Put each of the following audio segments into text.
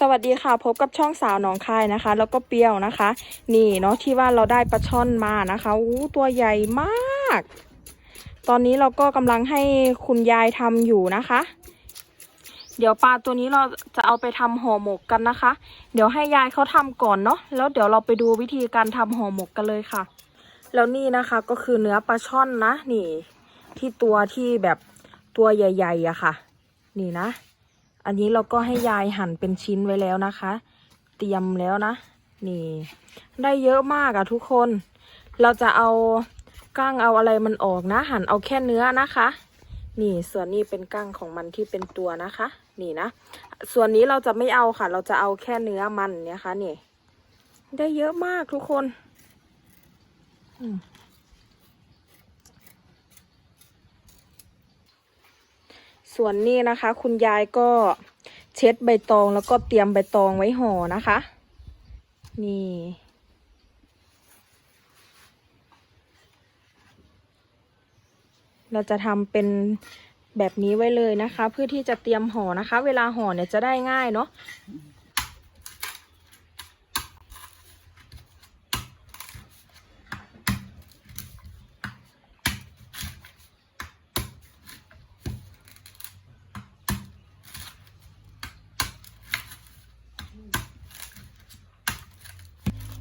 สวัสดีค่ะพบกับช่องสาวหนองคายนะคะ แล้วก็เปรี้ยวนะคะ นี่เนาะที่ว่าเราได้ปลาช่อนมานะคะอู้ตัวใหญ่มาก ตอนนี้เราก็กำลังให้คุณยายทำอยู่นะคะ เดี๋ยวปลาตัวนี้เราจะเอาไปทำห่อหมกกันนะคะ เดี๋ยวให้ยายเขาทำก่อนเนาะแล้วเดี๋ยวเราไปดูวิธีการทำห่อหมกกันเลยค่ะ แล้วนี่นะคะก็คือเนื้อปลาช่อนนะ นี่ ที่ตัวที่แบบตัวใหญ่ๆอะค่ะ นี่นะ อันนี้เราก็ให้ยายหั่นเป็นชิ้นไว้แล้วนะคะ เตรียมแล้วนะ นี่ ได้เยอะมากอะทุกคน เราจะเอาก้างเอาอะไรมันออกนะ หั่นเอาแค่เนื้อนะคะ นี่ส่วนนี้เป็นก้างของมันที่เป็นตัวนะคะ นี่นะ ส่วนนี้เราจะไม่เอาค่ะ เราจะเอาแค่เนื้อมันเนี่ยค่ะนี่ ได้เยอะมากทุกคน อืม ส่วนนี้นะคะ คุณยายก็เช็ดใบตองแล้วก็เตรียมใบตองไว้ห่อนะคะ นี่ เราจะทำเป็นแบบนี้ไว้เลยนะคะ เพื่อที่จะเตรียมห่อนะคะ เวลาห่อเนี่ยจะได้ง่ายเนาะ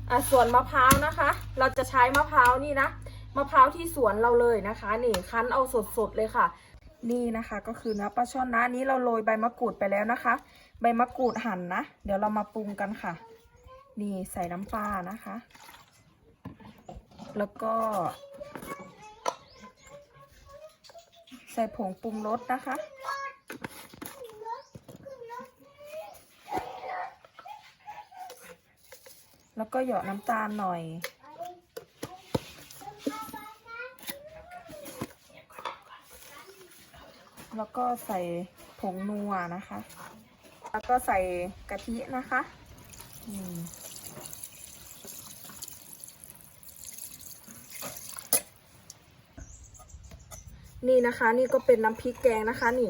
อะส่วนมะพร้าวนะคะ เราจะใช้มะพร้าวนี่นะมะพร้าวที่สวนเราเลยนะคะ นี่คั้นเอาสดๆเลยค่ะ นี่นะคะก็คือเนื้อปลาช่อนนะอันนี้เราโรยใบมะกรูดไปแล้วนะคะ ใบมะกรูดหั่นนะ เดี๋ยวเรามาปรุงกันค่ะ นี่ใส่น้ำปลานะคะ แล้วก็ ใส่ผงปรุงรสนะคะ แล้วก็เหยาะน้ำตาลหน่อย แล้วก็ใส่ผงนัวนะคะ แล้วก็ใส่กะทินะคะนี่นะคะนี่ก็เป็นน้ำพริกแกงนะคะนี่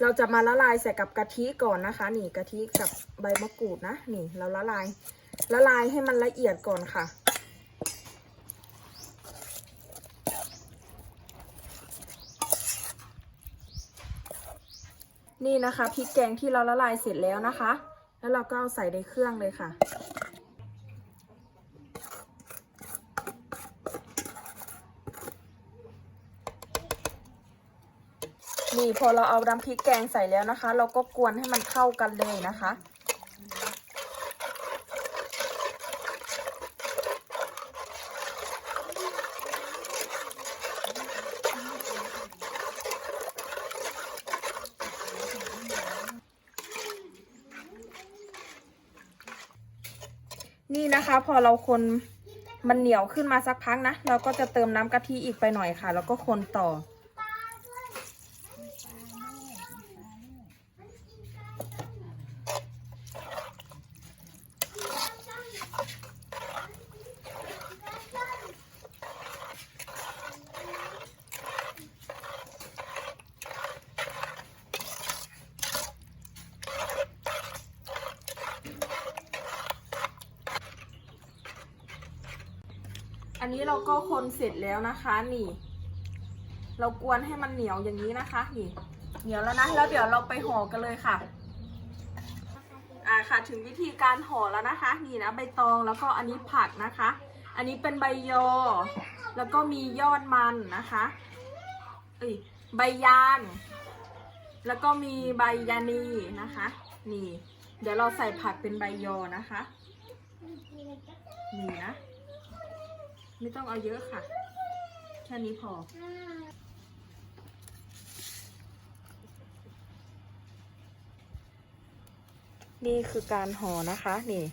เราจะมาละลายใส่กับกะทิก่อนนะคะ นี่กะทิกับใบมะกรูดนะนี่เราละลาย ละลายให้มันละเอียดก่อนค่ะ นี่นะคะพริกแกงที่เราละลายเสร็จแล้วนะคะ แล้วเราก็เอาใส่ในเครื่องเลยค่ะนี่พอเราเอาน้ำพริกแกงใส่แล้วนะคะ เราก็กวนให้มันเข้ากันเลยนะคะ นี่นะคะ พอเราคนมันเหนียวขึ้นมาสักพักนะ เราก็จะเติมน้ำกะทิอีกไปหน่อยค่ะ แล้วก็คนต่อ นี้เราก็คนเสร็จแล้วนะคะนี่ เรากวนให้มันเหนียวอย่างนี้นะคะนี่เหนียวแล้วนะแล้วเดี๋ยวเราไปห่อกันเลยค่ะอ่าค่ะถึงวิธีการห่อแล้วนะคะ นี่นะใบตองแล้วก็อันนี้ผักนะคะ อันนี้เป็นใบยอ แล้วก็มียอดมันนะคะเอ้ยใบยาน แล้วก็มีใบยานีนะคะ นี่ เดี๋ยวเราใส่ผักเป็นใบยอนะคะ นี่นะ ไม่ต้องเอาเยอะค่ะ แค่นี้พอ นี่คือการห่อนะคะ นี่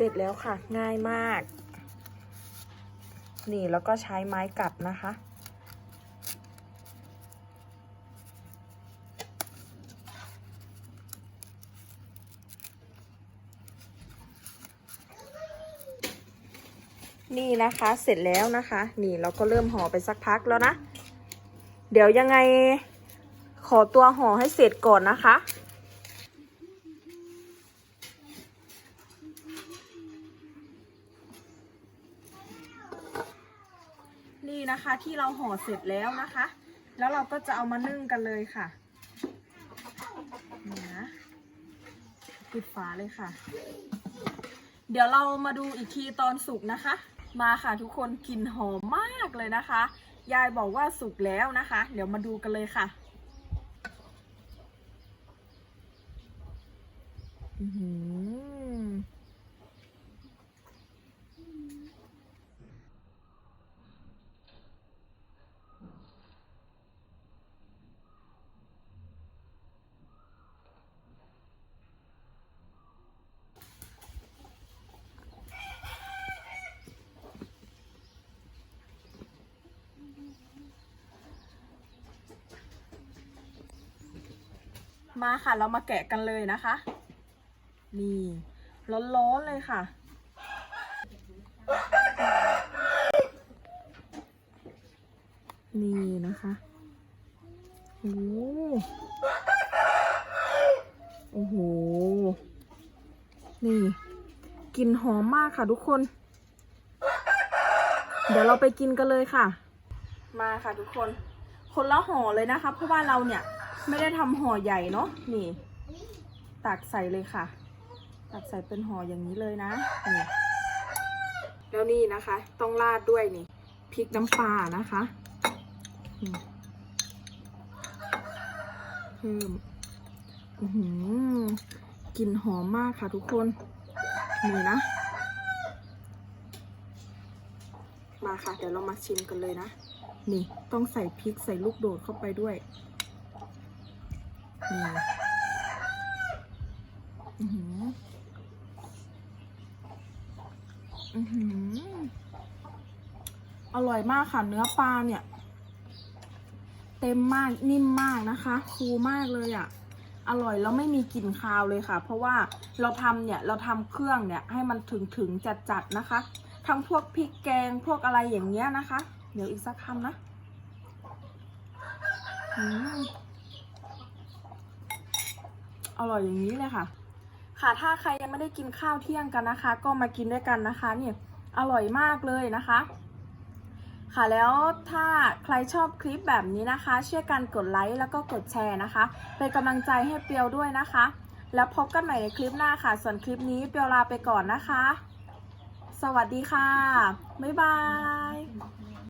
เสร็จแล้วค่ะ ง่ายมาก นี่แล้วก็ใช้ไม้กัดนะคะ นี่นะคะเสร็จแล้วนะคะ นี่เราก็เริ่มห่อไปสักพักแล้วนะ เดี๋ยวยังไงขอตัวห่อให้เสร็จก่อนนะคะ นะคะ ที่เราห่อเสร็จแล้วนะคะ แล้วเราก็จะเอามานึ่งกันเลยค่ะนี่นะปิดฝาเลยค่ะ เดี๋ยวเรามาดูอีกทีตอนสุกนะคะ มาค่ะทุกคนกลิ่นหอมมากเลยนะคะ ยายบอกว่าสุกแล้วนะคะ เดี๋ยวมาดูกันเลยค่ะอือหือ มาค่ะ เรามาแกะกันเลยนะคะ นี่ร้อนๆเลยค่ะ นี่นะคะโอ้โหโอ้โห นี่กลิ่นหอมมากค่ะทุกคน เดี๋ยวเราไปกินกันเลยค่ะ มาค่ะทุกคน คนละห่อเลยนะคะ เพราะว่าเราเนี่ย ไม่ได้ทำห่อใหญ่เนาะนี่ ตักใส่เลยค่ะ ตักใส่เป็นห่ออย่างนี้เลยนะนี่แล้วนี่นะคะ ต้องราดด้วยนี่พริกน้ำปลานะคะเพิ่มอือหือกลิ่นหอมมากค่ะทุกคน นี่นะ มาค่ะ เดี๋ยวเรามาชิมกันเลยนะ นี่ต้องใส่พริกใส่ลูกโดดเข้าไปด้วย นี่อือหืออือหืออร่อยมากค่ะ เนื้อปลาเนี่ย เต็มมากนิ่มมากนะคะฟูมากเลยอะ่ะ อร่อยแล้วไม่มีกลิ่นคาวเลยค่ะ เพราะว่าเราทำเนี่ยเราทำเครื่องเนี่ย ให้มันถึงถึงจัดจัดนะคะ ทั้งพวกพริกแกงพวกอะไรอย่างเงี้ยนะคะ เดี๋ยวอีกสักคำนะ อืม อร่อยอย่างนี้เลยค่ะ ค่ะถ้าใครยังไม่ได้กินข้าวเที่ยงกันนะคะ ก็มากินด้วยกันนะคะเนี่ยอร่อยมากเลยนะคะ ค่ะแล้วถ้าใครชอบคลิปแบบนี้นะคะช่วยกันกดไลค์แล้วก็กดแชร์นะคะ เป็นกำลังใจให้เปียวด้วยนะคะ แล้วพบกันใหม่ในคลิปหน้าค่ะ ส่วนคลิปนี้เปียวลาไปก่อนนะคะ สวัสดีค่ะ บ๊ายบาย